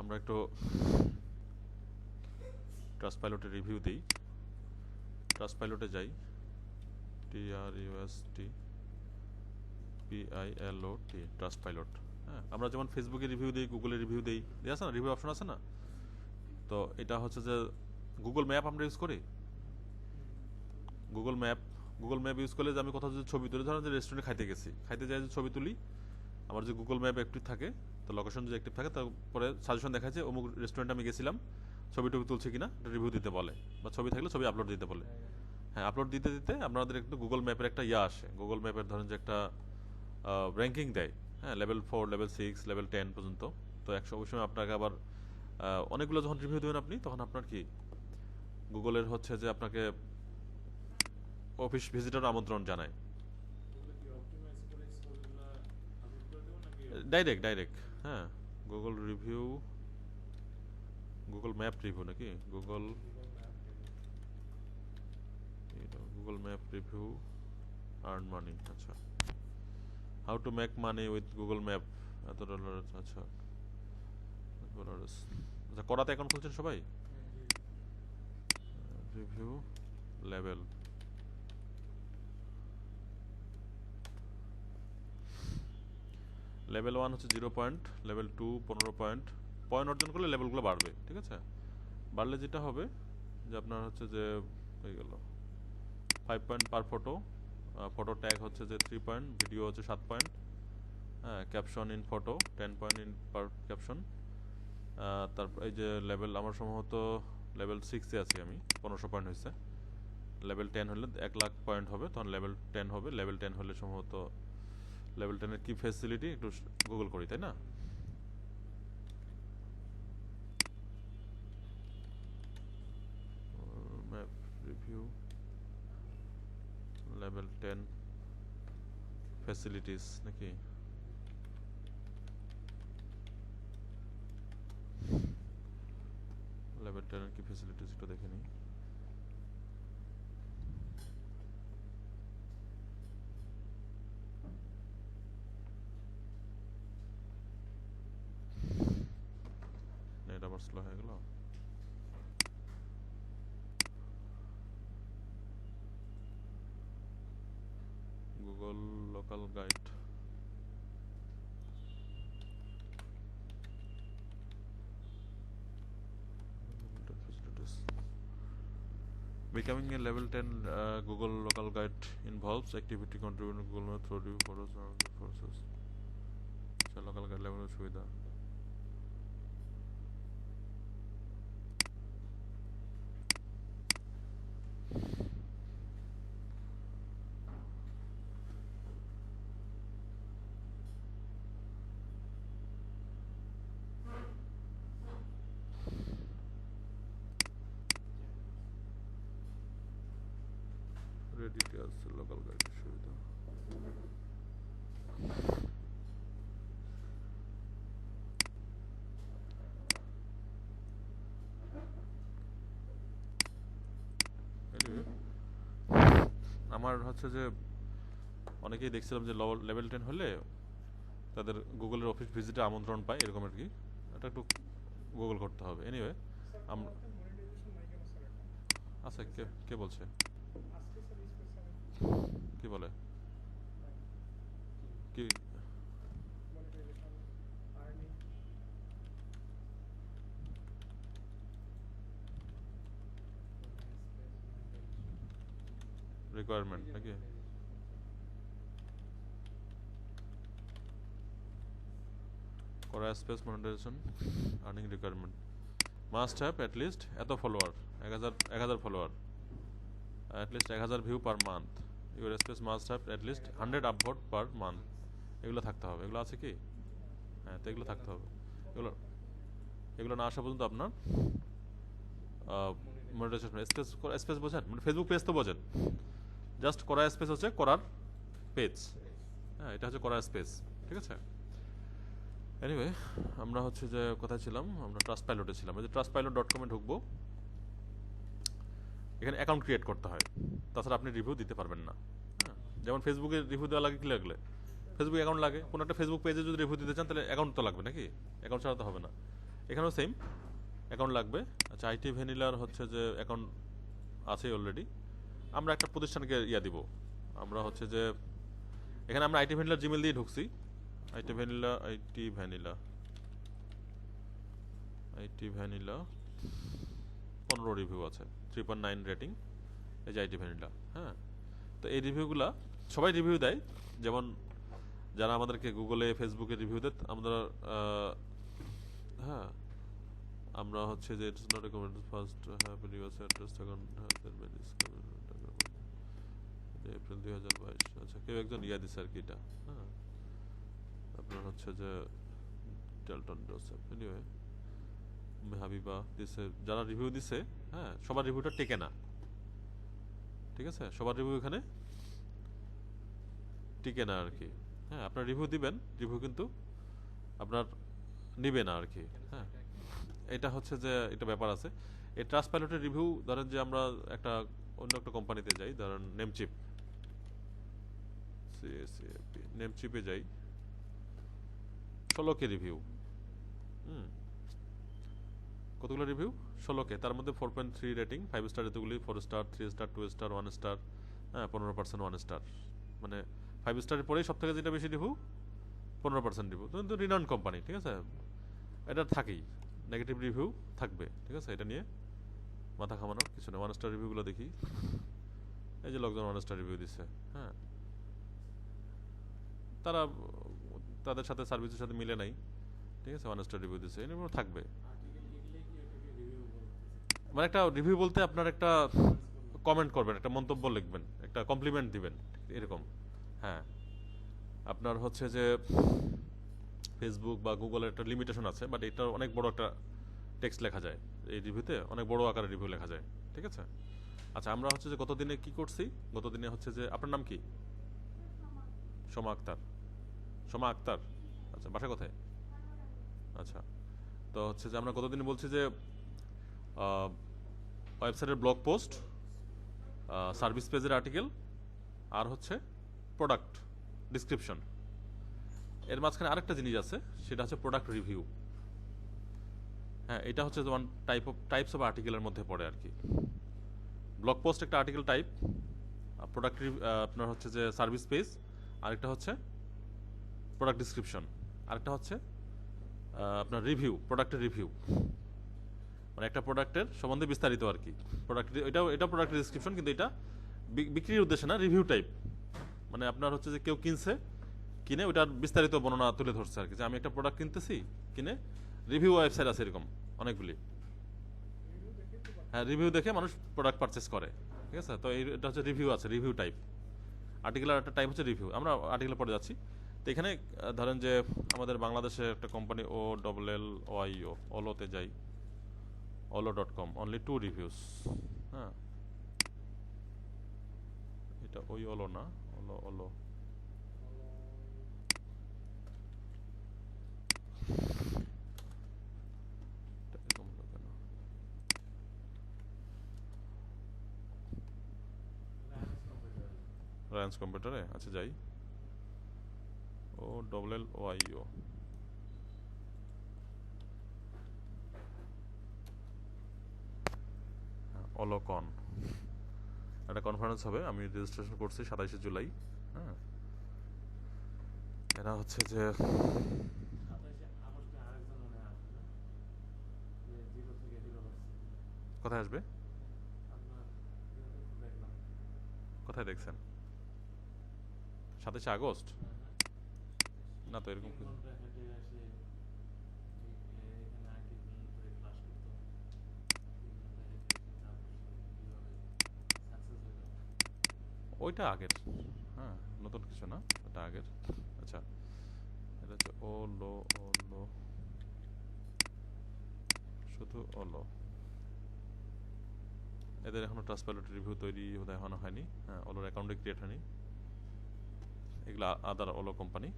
আমরা একটু ট্রাস্ট পাইলটের রিভিউ দিই। ট্রাস্ট পাইলটে যাই। T R U S T P I L O T Trustpilot হ্যাঁ আমরা যেমন ফেসবুকে রিভিউ দিই গুগলে রিভিউ দিই আছে না? রিভিউ অপশন আছে না? তো এটা হচ্ছে যে গুগল ম্যাপ আমরা ইউজ করি? Google map Google map use করলে যে আমি কোথাও যদি ছবি তুলি, ধরেন যে রেস্টুরেন্টে খাইতে গেছি, খাইতে যাই যে ছবি তুলি, আমার যে গুগল ম্যাপ অ্যাক্টিভ থাকে তো লোকেশন যদি অ্যাক্টিভ থাকে তারপরে সাজেশন দেখা যায় অমুক রেস্টুরেন্টে আমি গেছিলাম ছবি টবি তুলছে কিনা রিভিউ দিতে বলে। বা ছবি থাকলে ছবি আপলোড দিতে বলে। হ্যাঁ আপলোড দিতে দিতে আপনাদের একটু গুগল ম্যাপের একটা ইয়া আসে। গুগল ম্যাপের ধরেন যে একটা র্যাঙ্কিং দেয়। হ্যাঁ level four level six level ten পর্যন্ত। তো একশো ওই সময় আপনাকে আবার অনেকগুলো যখন রিভিউ দেবেন আপনি তখন আপনার কি? গুগলের হচ্ছে যে আপনাকে অফিস ভিজিটর আমন্ত্রণ জানায়। ডাইরেক্ট ডাইরেক্ট হ্যাঁ Google review Google map review নাকি? Google Google map review earn money আচ্ছা। How to make money with Google map এত ডলার আচ্ছা। আচ্ছা করাতে অ্যাকাউন্ট খুলছেন সবাই? রিভিউ লেভেল লেভেল ওয়ান হচ্ছে জিরো পয়েন্ট, লেভেল টু পনেরো পয়েন্ট। পয়েন্ট অর্জন করলে লেভেলগুলো বাড়বে, ঠিক আছে? বাড়লে যেটা হবে, যে আপনার হচ্ছে যে হয়ে গেল five point per photo photo tag হচ্ছে যে থ্রি পয়েন্ট ভিডিও হচ্ছে সাত পয়েন্ট হ্যাঁ caption in photo ten point in per caption তারপর এই যে লেভেল, আমার সম্ভবত লেভেল সিক্সে আছি আমি, পনেরোশো পয়েন্ট হয়েছে। লেভেল টেন হলে এক লাখ পয়েন্ট হবে, তখন লেভেল টেন হবে, লেভেল টেন হলে সম্ভবত লেভেল টেনের কি ফেসিলিটি একটু গুগল করি, তাই না? Map review level ten facilities নাকি? লেভেল টেনের কি ফ্যাসিলিটিস একটু দেখে নিই নেট আবার স্লো হয়ে গেল Google local guide Becoming a level 10 uh, Google local guide involves activity contributing Google Maps through the forces and local guide level সুবিধা আছে লোকাল সুবিধা আমার হচ্ছে যে অনেকেই দেখছিলাম যে লেভেল টেন হলে তাদের গুগলের অফিস ভিজিটে আমন্ত্রণ পায় এরকম আর কি। এটা একটু গুগল করতে হবে। এনিওয়ে আমরা আচ্ছা কে কে বলছে কি বলে কি রিকোয়ারমেন্ট নাকি? করা space monetization earning requirement must have at least এত ফলোয়ার এক হাজার এক হাজার ফলোয়ার at least এক হাজার view per month your space must have at least hundred upvote per month এগুলো থাকতে হবে, এগুলো আছে কি? হ্যাঁ তো এগুলো থাকতে হবে। এগুলো এগুলো না আসা পর্যন্ত আপনার মনিটাইজেশন স্পেস স্পেস বোঝেন? মানে ফেসবুক পেজ তো বোঝেন। জাস্ট করা স্পেস হচ্ছে করার পেজ হ্যাঁ এটা হচ্ছে করার স্পেস ঠিক আছে? এনিওয়ে আমরা হচ্ছে যে কোথায় ছিলাম? আমরা ট্রাস্ট পাইলটে ছিলাম। যে ট্রাস্ট পাইলট ডট কমে ঢুকবো। এখানে অ্যাকাউন্ট ক্রিয়েট করতে হয়। তাছাড়া আপনি রিভিউ দিতে পারবেন না। হ্যাঁ যেমন ফেসবুকে রিভিউ দেওয়া লাগে কি লাগলে? ফেসবুক অ্যাকাউন্ট লাগে। কোনো একটা ফেসবুক পেজে যদি রিভিউ দিতে চান, তাহলে অ্যাকাউন্ট তো লাগবে নাকি? অ্যাকাউন্ট ছাড়া তো হবে না। এখানেও সেম অ্যাকাউন্ট লাগবে। আচ্ছা আইটি ভ্যানিলার হচ্ছে যে অ্যাকাউন্ট আছে অলরেডি আমরা একটা প্রতিষ্ঠানকে ইয়া দিব। আমরা হচ্ছে যে, এখানে আমরা আইটি ভ্যানিলার জিমেল দিয়ে ঢুকছি। IT Vanilla IT Vanilla. IT Vanilla, পনেরো রিভিউ আছে থ্রি পয়েন্ট নাইন রেটিং এই যে আইটি ভ্যানিলা হ্যাঁ? তো এই রিভিউগুলা সবাই রিভিউ দেয়। যেমন যারা আমাদেরকে গুগলে ফেসবুকে রিভিউ দেয়, আমরা হ্যাঁ? আমরা হচ্ছে যে it's not recommended first have address second have April দুই হাজার বাইশ। আচ্ছা কেউ একজন? ইয়া দিছে আর কি এটা? হ্যাঁ। আপনার হচ্ছে যে ডেলটন জোসেফ। এনিওয়ে হাবিবা দিছে, যারা রিভিউ দিছে হ্যাঁ সবার রিভিউটা টেকে না। ঠিক আছে? সবার রিভিউ এখানে টিকে না আর কি। হ্যাঁ আপনার রিভিউ দিবেন রিভিউ কিন্তু আপনার নিবে না আর কি। হ্যাঁ। এটা হচ্ছে যে, এটা ব্যাপার আছে। এই ট্রাস্ট পাইলটের রিভিউ ধরেন যে আমরা একটা অন্য একটা কোম্পানিতে যাই, ধরেন নেমচিপ নেমচিপে যাই। ষোলো কে রিভিউ হুম। কতগুলো রিভিউ ষোলো কে। তার মধ্যে four point three rating five star এতগুলি four star three star two star one star হ্যাঁ পনেরো পার্সেন্ট ওয়ান স্টার মানে ফাইভ স্টারের পরেই সব থেকে যেটা বেশি রিভিউ পনেরো পার্সেন্ট রিভিউ কিন্তু রিনাউন্ড কোম্পানি ঠিক আছে? এটা থাকেই। নেগেটিভ রিভিউ থাকবে, ঠিক আছে? এটা নিয়ে মাথা ঘামানোর কিছু নেই। ওয়ান স্টার রিভিউগুলো দেখি। এই যে লোকজন ওয়ান স্টার রিভিউ দিচ্ছে হ্যাঁ। তারা, তাদের সাথে সার্ভিসের সাথে মিলে নাই। ঠিক আছে? ওয়ান স্টার রিভিউ দিচ্ছে এরকম থাকবে। মানে একটা রিভিউ বলতে আপনার একটা কমেন্ট করবেন, একটা মন্তব্য লিখবেন, একটা কমপ্লিমেন্ট দিবেন, এরকম। হ্যাঁ। আপনার হচ্ছে যে ফেসবুক বা গুগলের একটা লিমিটেশন আছে বাট এটা অনেক বড় একটা টেক্সট লেখা যায়। এই রিভিউতে অনেক বড় আকারে রিভিউ লেখা যায়। ঠিক আছে? আচ্ছা আমরা হচ্ছে যে গতদিনে কি করছি? গতদিনে হচ্ছে যে, আপনার নাম কি? সোমা আক্তার। সোমা আক্তার। আচ্ছা বাসা কোথায়? আচ্ছা তো হচ্ছে যে আমরা গতদিনে বলছি যে ওয়েবসাইটের ব্লগ পোস্ট সার্ভিস পেজের আর্টিকেল, আর হচ্ছে প্রোডাক্ট ডিসক্রিপশন। এর মাঝখানে আরেকটা জিনিস আছে, সেটা হচ্ছে প্রোডাক্ট রিভিউ। হ্যাঁ এটা হচ্ছে one type of types of আর্টিকেলের মধ্যে পড়ে আর কি। ব্লগ পোস্ট একটা আর্টিকেল টাইপ প্রোডাক্ট আপনার হচ্ছে যে সার্ভিস পেজ, আরেকটা হচ্ছে প্রোডাক্ট ডিসক্রিপশন আরেকটা হচ্ছে আপনার রিভিউ প্রোডাক্টের রিভিউ মানে একটা প্রোডাক্টের সম্বন্ধে বিস্তারিত আর কি। প্রোডাক্ট এটাও এটা প্রোডাক্টের ডিসক্রিপশন কিন্তু এটা বিক্রির উদ্দেশ্যে না রিভিউ টাইপ মানে আপনার হচ্ছে যে কেউ কিনছে, কিনে ওটার বিস্তারিত বর্ণনা তুলে ধরছে আর কি। যে আমি একটা প্রোডাক্ট কিনতেছি, কিনে রিভিউ ওয়েবসাইট আছে এরকম, অনেকগুলি। হ্যাঁ রিভিউ দেখে মানুষ প্রোডাক্ট পারচেস করে। ঠিক আছে? তো এটা হচ্ছে রিভিউ আছে রিভিউ টাইপ আর্টিকেলের একটা টাইপ হচ্ছে রিভিউ আমরা আর্টিকেলে পরে যাচ্ছি। তো এখানে ধরেন যে আমাদের বাংলাদেশের একটা company O double L Y O অলোতে যাই অলো dot com only two reviews হ্যাঁ? এটা ওই অলো না অলো অলো? রায়ান্স কম্পিউটারে আচ্ছা যাই। ডবল এল ওয়াইও অলকন। একটা কনফারেন্স হবে আমি রেজিস্ট্রেশন করছি সাতাইশে জুলাই হ্যাঁ। এরা হচ্ছে যে কোথায় আসবে? কোথায় দেখছেন? সাতাইশে আগস্ট? না তো এরকম ওইটা আগের হ্যাঁ নতুন কিছু না? ওটা আগের। আচ্ছা এটা হচ্ছে ও লো ও লো। শুধু ও লো। এদের এখনও ট্রাস্ট পাইলট রিভিউ তৈরি এখনও হয়নি। হ্যাঁ ওলোর অ্যাকাউন্টে ক্রিয়েট হয়নি। এগুলো আদার ওলো কোম্পানি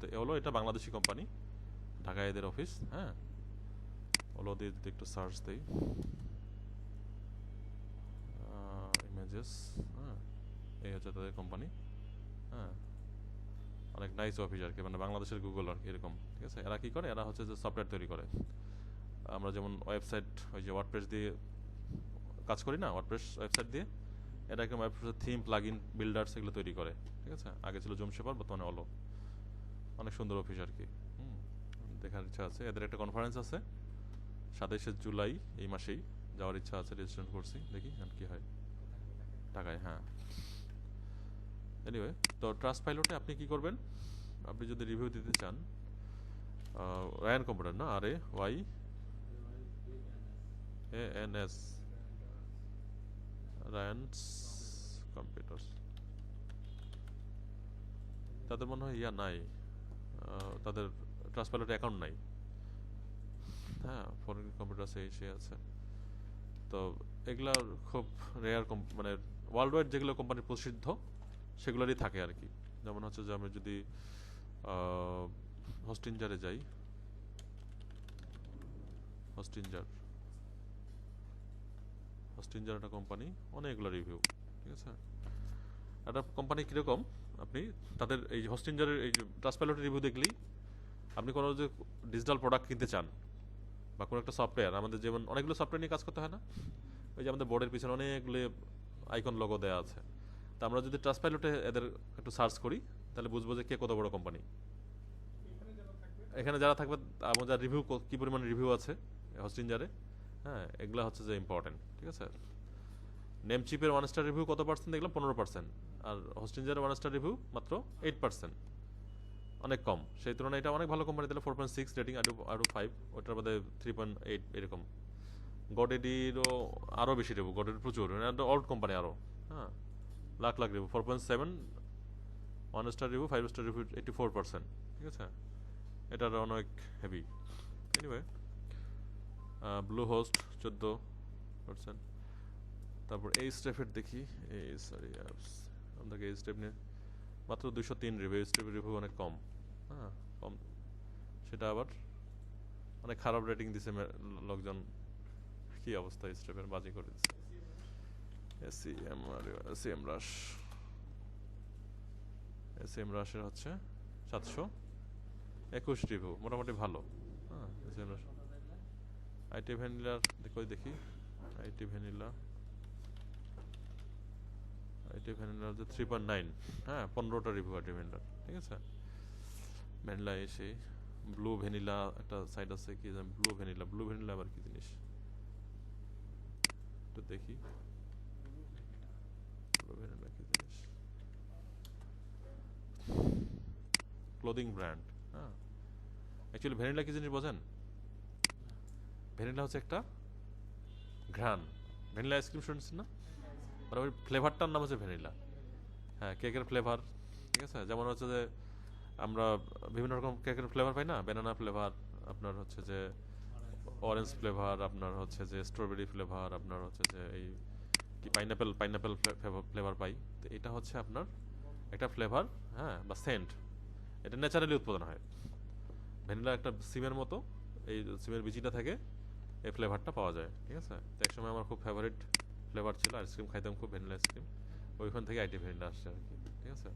তো ওলো এটা বাংলাদেশি কোম্পানি ঢাকায় এদের অফিস হ্যাঁ? ওলো দিয়ে যদি একটু সার্চ দিই। ইমেজেস হ্যাঁ? এই হচ্ছে তাদের কোম্পানি হ্যাঁ? অনেক নাইস অফিস আর কি মানে বাংলাদেশের গুগল আর কি, এরকম, ঠিক আছে? এরা কী করে? এরা হচ্ছে যে সফটওয়্যার তৈরি করে। আমরা যেমন ওয়েবসাইট ওই যে ওয়ার্ডপ্রেস দিয়ে কাজ করি না? ওয়ার্ডপ্রেস ওয়েবসাইট দিয়ে এটা একদম ওয়েবপ্রেসের থিম প্লাগ ইন বিল্ডার্স এগুলো তৈরি করে, ঠিক আছে? আগে ছিল জুম শেপার বর্তমানে অলো অনেক সুন্দর অফিস আর কি। দেখার ইচ্ছা আছে। এদের একটা কনফারেন্স আছে, সাতাইশে জুলাই এই মাসেই। যাওয়ার ইচ্ছা আছে রেজিস্ট্রেশন করছি। দেখি আর কি হয়। টাকায় হ্যাঁ। এনিওয়ে তো ট্রাস্ট পাইলটে আপনি কি করবেন? আপনি যদি রিভিউ দিতে চান রায়ান কম্পিউটার না? R A Y A N S Ryans computer তাদের মনে হয় ইয়া নাই। তাদের ট্রাস্ট পাইলট অ্যাকাউন্ট নাই। হ্যাঁ ফরেন কম্পিউটার সেই সে আছে। তো এগুলা খুব রেয়ার মানে ওয়ার্ল্ড ওয়াইড যেগুলো কোম্পানি প্রসিদ্ধ, সেগুলোরই থাকে আর কি যেমন হচ্ছে যে আমি যদি হস্টিনজারে যাই। হস্টিনজার হস্টিনজার একটা কোম্পানি অনেকগুলো রিভিউ ঠিক আছে? একটা কোম্পানি কীরকম? আপনি তাদের এই হস্টিনজারের এই ট্রান্সপ্যালোটের রিভিউ দেখলেই আপনি কোনো যে ডিজিটাল প্রোডাক্ট কিনতে চান বা কোনো একটা সফটওয়্যার আমাদের যেমন অনেকগুলো সফটওয়্যার নিয়ে কাজ করতে হয় না? ওই যে আমাদের বোর্ডের পিছনে অনেকগুলো আইকন লগো দেওয়া আছে। তা আমরা যদি ট্রাস্ট পাইলটে এদের একটু সার্চ করি, তাহলে বুঝব যে কে কত বড় কোম্পানি এখানে যারা থাকবে আমাদের রিভিউ কি পরিমাণ রিভিউ আছে হস্টিনজারে হ্যাঁ এগুলো হচ্ছে যে ইম্পর্টেন্ট ঠিক আছে? নেম চিপের ওয়ান স্টার রিভিউ কত পার্সেন্ট দেখলাম? পনেরো পার্সেন্ট আর হস্টিনজারের ওয়ান স্টার রিভিউ মাত্র এইট পার্সেন্ট অনেক কম। সেই তুলনায় এটা অনেক ভালো কোম্পানি তাহলে ফোর পয়েন্ট সিক্স রেটিং আরও আরও ফাইভ ওটার মধ্যে থ্রি পয়েন্ট এইট এরকম। গডেডিরও আরও বেশি রিভিউ গডেডি প্রচুর অল্ড কোম্পানি আরও হ্যাঁ lakh lakh review four point seven one star review five star review eighty four percent ঠিক আছে? এটার অনেক হেভি এনিওয়ে ব্লু হোস্ট চোদ্দ পার্সেন্ট তারপর এই স্টেপের দেখি। এই সরি অ্যাপস আপনাকে এই স্টেপ নিয়ে মাত্র দুশো তিন রিভিউ স্টেপের রিভিউ অনেক কম। হ্যাঁ কম। সেটা আবার অনেক খারাপ রেটিং দিছে লোকজন। কি অবস্থা এই স্টেপের বাজি করে দিচ্ছে AC M R A C M rush A C M রাশের হচ্ছে সাতশো একুশ রিভিউ মোটামুটি ভালো। হ্যাঁ A C M rush IT ভ্যানিলার দেখো দেখি? IT vanilla. আইটি ভ্যানিলার যে থ্রি পয়েন্ট নাইন হ্যাঁ পনেরোটা রিভিউ আইটি ভ্যানিলার ঠিক আছে? ভ্যানিলা এসে ব্লু ভ্যানিলা একটা সাইড আছে কি ব্লু ভ্যানিলা ব্লু ভ্যানিলা আবার কি জিনিস? একটু দেখি। ব্লু ভ্যানিলা কি জিনিস? ক্লোদিং ব্র্যান্ড হ্যাঁ। অ্যাকচুয়ালি ভ্যানিলা কি জিনিস বোঝেন? ভ্যানিলা হচ্ছে একটা ঘ্রাণ। ভ্যানিলা আইসক্রিম শুনছেন না? মানে ওই ফ্লেভারটার নাম হচ্ছে ভ্যানিলা। হ্যাঁ কেকের ফ্লেভার, ঠিক আছে? যেমন হচ্ছে যে আমরা বিভিন্ন রকম কেকের ফ্লেভার পাই না? ব্যানানা ফ্লেভার, আপনার হচ্ছে যে অরেঞ্জ ফ্লেভার আপনার হচ্ছে যে স্ট্রবেরি ফ্লেভার আপনার হচ্ছে যে এই কি পাইনাপেল পাইনাপেল ফ্লেভার পাই। তো এটা হচ্ছে আপনার একটা ফ্লেভার হ্যাঁ বা সেন্ট এটা ন্যাচারালি উৎপাদন হয়। ভ্যানিলা একটা সিমের মতো, এই সিমের বিচিটা থেকে। এই ফ্লেভারটা পাওয়া যায়, ঠিক আছে? তো একসময় আমার খুব ফেভারিট ফ্লেভার ছিল আইসক্রিম খাইতাম খুব ভ্যানিলা আইসক্রিম ওইখান থেকে আইটি ভ্যানিলা আসছে আর কি, ঠিক আছে?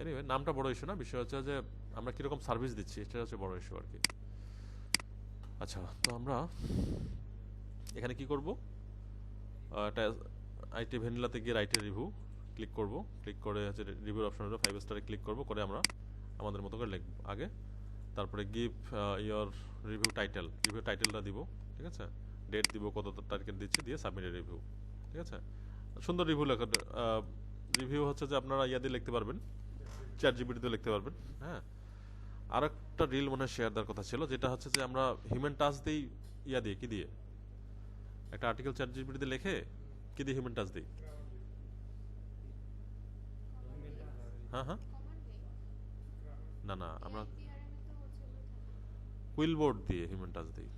এনিওয়ে নামটা বড় ইস্যু না, বিষয় হচ্ছে যে আমরা কীরকম সার্ভিস দিচ্ছি, সেটা হচ্ছে বড় ইস্যু আর কি। আচ্ছা তো আমরা এখানে কি করব? একটা আইটি ভ্যানিলাতে গিয়ে রাইটের রিভিউ ক্লিক করব। ক্লিক করে হচ্ছে রিভিউর অপশন ফাইভ স্টারে ক্লিক করব, করে আমরা আমাদের মতো করে লিখব। আগে তারপরে give your review title review টাইটেলটা দিব, ঠিক আছে? ডেট দিব, কত তারিখের দিচ্ছি, দিয়ে সাবমিটের রিভিউ ঠিক আছে? সুন্দর রিভিউ লেখা রিভিউ হচ্ছে যে আপনারা ইয়া দিয়ে লিখতে পারবেন চার জিবিটিতে লিখতে পারবেন হ্যাঁ? আর একটা রিল মনে হয় শেয়ার দেওয়ার কথা ছিল, যেটা হচ্ছে যে আমরা হিউম্যান টাচ দিই ইয়া দিয়ে কি দিয়ে? একটা আর্টিকেল চার জিবিটিতে লেখে, কি দিয়ে হিউম্যান টাচ দিই? হ্যাঁ হ্যাঁ? না না, আমরা কুইল বোর্ড দিয়ে হিউম্যান টাচ দিই।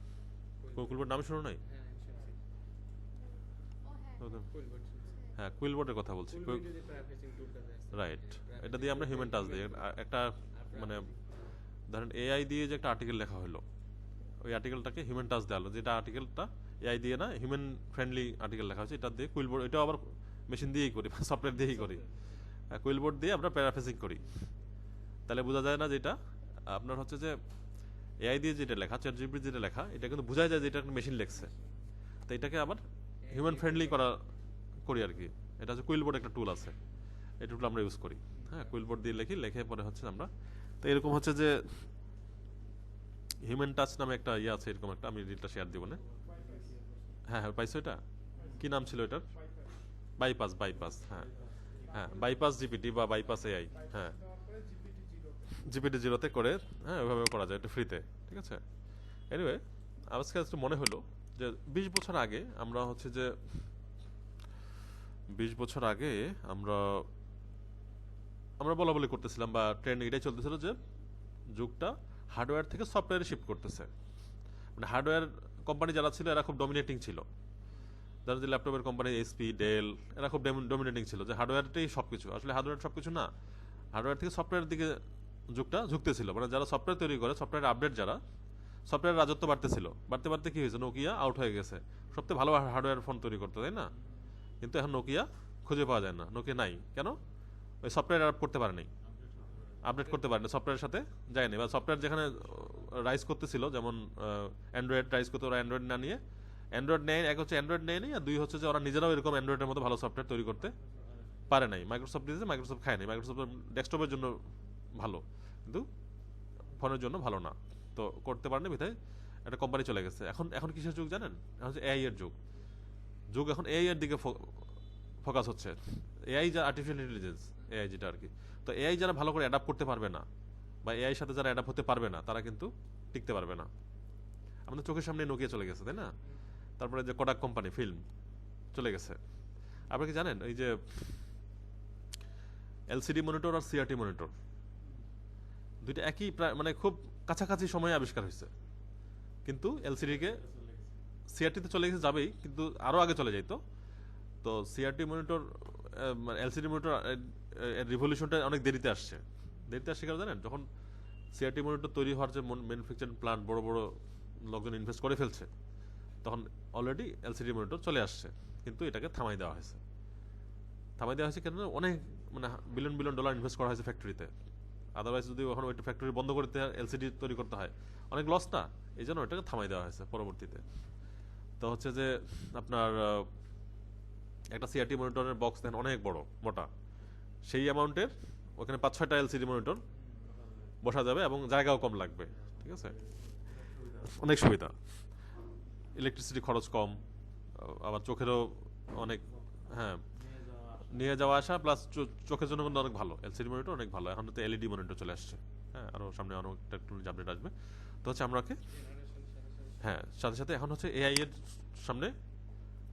কুইল বোর্ড নাম শুনো নাই? হ্যাঁ কুইল বোর্ডের কথা বলছি। রাইট এটা দিয়ে আমরা হিউম্যান টাচ দিই। একটা মানে ধরেন এআই দিয়ে যে একটা আর্টিকেল লেখা হলো ওই আর্টিকেলটাকে হিউম্যান টাচ দেওয়া হলো। যেটা আর্টিকেলটা এআই দিয়ে না হিউম্যান ফ্রেন্ডলি আর্টিকেল লেখা হয়েছে এটা দিয়ে কুইলবোর্ড এটাও আবার মেশিন দিয়েই করি সফটওয়্যার দিয়েই করি। কুইল বোর্ড দিয়ে আমরা প্যারাফেসিং করি। তাহলে বোঝা যায় না যেটা আপনার হচ্ছে যে এআই দিয়ে যেটা লেখা চ্যাট জিপিটি যেটা লেখা, এটা কিন্তু বোঝা যায় যে এটা একটা মেশিন লেখছে। তো এটাকে আবার হিউম্যান ফ্রেন্ডলি করা করি আর কি। এটা হচ্ছে কুইলবোর্ড একটা টুল আছে। এই টুল আমরা ইউজ করি। হ্যাঁ কুইলবোর্ড দিয়ে লিখি, লেখে পরে হচ্ছে আমরা, তো এরকম হচ্ছে যে হিউম্যান টাচ নামে একটা ইয়ে আছে, এরকম একটা, আমি রিলটা শেয়ার দিব না। হ্যাঁ হ্যাঁ পাইছো এটা? কি নাম ছিল এটার? বাইপাস বাইপাস হ্যাঁ হ্যাঁ বাইপাস জিপিটি বা বাইপাস এআই হ্যাঁ। জিপিটি জিরোতে করে হ্যাঁ ওইভাবে করা যায়, একটু ফ্রিতে ঠিক আছে? এনিওয়ে আজকে একটু মনে হলো যে বিশ বছর আগে আমরা হচ্ছে যে, বিশ বছর আগে আমরা আমরা বলা বলি করতেছিলাম বা ট্রেন্ড এটাই চলতেছিল যে যুগটা হার্ডওয়্যার থেকে সফটওয়্যারে শিফট করতেছে। মানে হার্ডওয়্যার কোম্পানি যারা ছিল, এরা খুব ডমিনেটিং ছিল। যারা যে ল্যাপটপের কোম্পানি এসপি ডেল এরা খুব ডমিনেটিং ছিল যে হার্ডওয়্যারটাই সব কিছু আসলে হার্ডওয়্যার সব কিছু না। হার্ডওয়্যার থেকে সফটওয়্যারের দিকে যুগটা ঝুঁকতেছিল। মানে যারা সফটওয়্যার তৈরি করে সফটওয়্যার আপডেট যারা সফটওয়্যার রাজত্ব বাড়তেছিল। বাড়তে বাড়তে কি হয়েছে? নোকিয়া আউট হয়ে গেছে। সবথেকে ভালো হার্ডওয়্যার ফোন তৈরি করতে, তাই না? কিন্তু এখন নোকিয়া খুঁজে পাওয়া যায় না। নোকিয়া নাই। কেন? ওই সফটওয়্যার আপ করতে পারেনি। আপডেট করতে পারেনি। সফটওয়্যারের সাথে যায়নি। বা সফটওয়্যার যেখানে রাইজ করতেছিল, যেমন অ্যান্ড্রয়েড রাইজ করতে ওরা অ্যান্ড্রয়েড না নিয়ে। অ্যান্ড্রয়েড নেয়, এক হচ্ছে অ্যান্ড্রয়েড নেয়নি, আর দুই হচ্ছে যে ওরা নিজেরাও এরকম অ্যান্ড্রয়েডের মতো ভালো সফটওয়্যার তৈরি করতে পারে নাই। মাইক্রোসফট দিয়েছে মাইক্রোসফট খায় মাইক্রোসফট ডেস্কটপের জন্য ভালো। কিন্তু ফোনের জন্য ভালো না। তো করতে পারেনি বিধায় একটা কোম্পানি চলে গেছে। এখন এখন কিসের যুগ জানেন? এখন হচ্ছে এআই এর যুগ। যুগ এখন এআই এর দিকে ফোকাস হচ্ছে। এআই যা আর্টিফিশিয়াল ইন্টেলিজেন্স এআই যেটা আর কি। তো এআই যারা ভালো করে অ্যাডাপ্ট করতে পারবে না, বা এআই সাথে যারা অ্যাডাপ্ট হতে পারবে না, তারা কিন্তু টিকতে পারবে না। আমাদের চোখের সামনে নোকিয়া চলে গেছে, তাই না? তারপরে যে কোডাক কোম্পানি ফিল্ম চলে গেছে। আপনি কি জানেন? এই যে এলসিডি মনিটর আর সিআরটি মনিটর দুইটা একই প্রায় মানে খুব কাছাকাছি সময়ে আবিষ্কার হয়েছে। কিন্তু এলসিডিকে সিআরটিতে চলে গেছে যাবেই, কিন্তু আরও আগে চলে যাইতো। তো সিআরটি মনিটর এলসিডি মনিটর রিভলিউশনটা অনেক দেরিতে আসছে। দেরিতে আসছে কেন জানেন, যখন সিআরটি মনিটর তৈরি হওয়ার যে ম্যানুফ্যাকচারিং প্ল্যান্ট বড় বড় লোকজন ইনভেস্ট করে ফেলছে, তখন অলরেডি এলসিডি মনিটর চলে আসছে। কিন্তু এটাকে থামাই দেওয়া হয়েছে। থামাই দেওয়া হয়েছে কেন অনেক মানে বিলিয়ন বিলিয়ন ডলার ইনভেস্ট করা হয়েছে ফ্যাক্টরিতে আদারওয়াইজ যদি ওখানে ওইটা ফ্যাক্টরি বন্ধ করতে এলসিডি তৈরি করতে হয়, অনেক লস না? এই জন্য ওটাকে থামাই দেওয়া হয়েছে পরবর্তীতে। তো হচ্ছে যে, আপনার একটা সিআরটি মনিটরের বক্স দেন অনেক বড়, মোটা। সেই অ্যামাউন্টের ওখানে পাঁচ ছয়টা এলসিডি মনিটর বসা যাবে এবং জায়গাও কম লাগবে, ঠিক আছে? অনেক সুবিধা। ইলেকট্রিসিটি খরচ কম আবার চোখেরও অনেক হ্যাঁ নিয়ে যাওয়া আসা প্লাস চোখের জন্য কিন্তু অনেক ভালো। এলসিডি মনিটর অনেক ভালো। এখন তো এলইডি মনিটর চলে আসছে। হ্যাঁ আরও সামনে একটা টেকনোলজি আপডেট আসবে। তো হচ্ছে আমরাকে হ্যাঁ সাথে সাথে এখন হচ্ছে এআই এর সামনে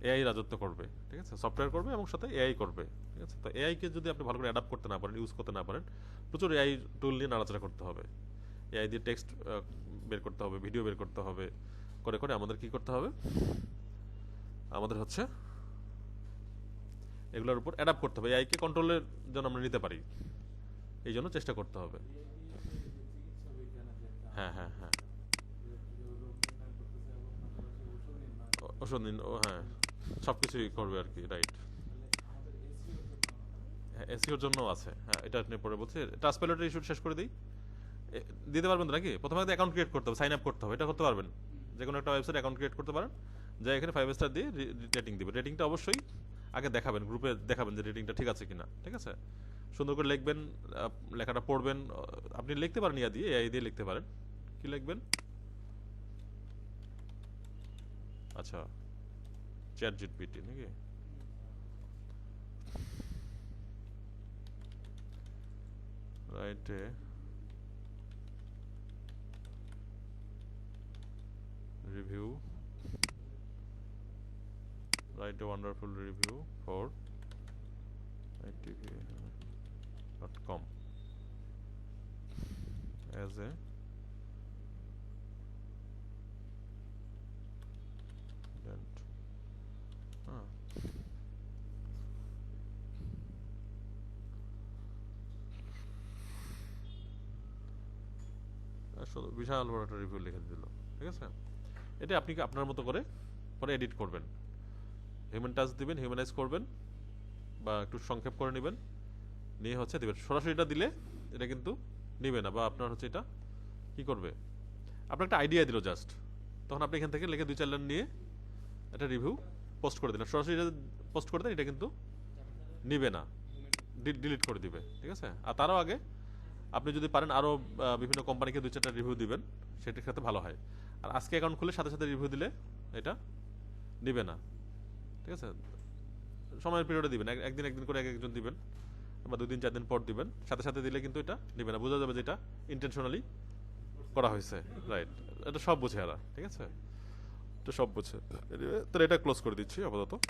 এআই রাজত্ব করবে। ঠিক আছে? সফটওয়্যার করবে এবং সাথে এআই করবে। ঠিক আছে? তো এআইকে যদি আপনি ভালো করে অ্যাডাপ্ট করতে না পারেন ইউজ করতে না পারেন, প্রচুর এআই টুল নিয়ে নাড়াচাড়া করতে হবে। এআই দিয়ে টেক্সট বের করতে হবে ভিডিও বের করতে হবে। করে করে আমাদের কি করতে হবে? আমাদের হচ্ছে এগুলোর উপর অ্যাডাপ্ট করতে হবে এআইকে কন্ট্রোলের জন্য আমরা নিতে পারি। এই জন্য চেষ্টা করতে হবে। হ্যাঁ হ্যাঁ হ্যাঁ। ওষুধ হ্যাঁ। সব কিছুই করবে আর কি রাইট হ্যাঁ এসিওর জন্য আছে। হ্যাঁ এটা আপনি পরে বলছে। ট্রান্সপেলেটের ইস্যু শেষ করে দিই। দিতে পারবেন নাকি? প্রথমে অ্যাকাউন্ট ক্রিয়েট করতে হবে সাইন আপ করতে হবে, এটা করতে পারবেন। যে কোনো একটা ওয়েবসাইট অ্যাকাউন্ট ক্রিয়েট করতে পারেন। যা এখানে ফাইভ স্টার দিয়ে রেটিং দিবে। রেটিংটা অবশ্যই আগে দেখাবেন গ্রুপে দেখাবেন যে রেটিংটা ঠিক আছে কিনা, ঠিক আছে? সুন্দর করে লিখবেন লেখাটা পড়বেন আপনি লিখতে পারেন ইয়া দিয়ে এআই দিয়ে লিখতে পারেন। কি লিখবেন? আচ্ছা চ্যাট জিপিটি নাকি write review write a wonderful review for itv.com as a student ah. বিশাল বড় একটা রিভিউ লিখে দিল ঠিক আছে এটা আপনি আপনার মতো করে পরে এডিট করবেন হিউম্যান টাচ দিবেন হিউম্যানাইজ করবেন বা একটু সংক্ষেপ করে নেবেন। নিয়ে হচ্ছে দিবেন। সরাসরি এটা দিলে এটা কিন্তু নিবে না বা আপনার হচ্ছে এটা কি করবে? আপনার একটা আইডিয়া দিল জাস্ট তখন আপনি এখান থেকে লিখে দুই চার লাইন নিয়ে একটা রিভিউ পোস্ট করে দিলেন। সরাসরি পোস্ট করে দেন, এটা কিন্তু নিবে না। ডিলিট করে দিবে, ঠিক আছে? আর তারও আগে আপনি যদি পারেন আরও বিভিন্ন কোম্পানিকে দুই চারটা রিভিউ দিবেন, সেটার ক্ষেত্রে ভালো হয়। আর আজকে অ্যাকাউন্ট খুলে সাথে সাথে রিভিউ দিলে এটা নিবে না। ঠিক আছে? সময়ের পিরিয়ডে দিবেন, এক- একদিন একদিন করে এক একজন দিবেন, বা দুই দিন, চার দিন পর দিবেন, সাথে সাথে দিলে কিন্তু এটা নিবে না, বোঝা যাবে যে এটা ইন্টেনশনালি করা হয়েছে রাইট এটা সব বুঝে এরা, ঠিক আছে? এটা সব বুঝে। তাহলে এটা ক্লোজ করে দিচ্ছি আপাতত।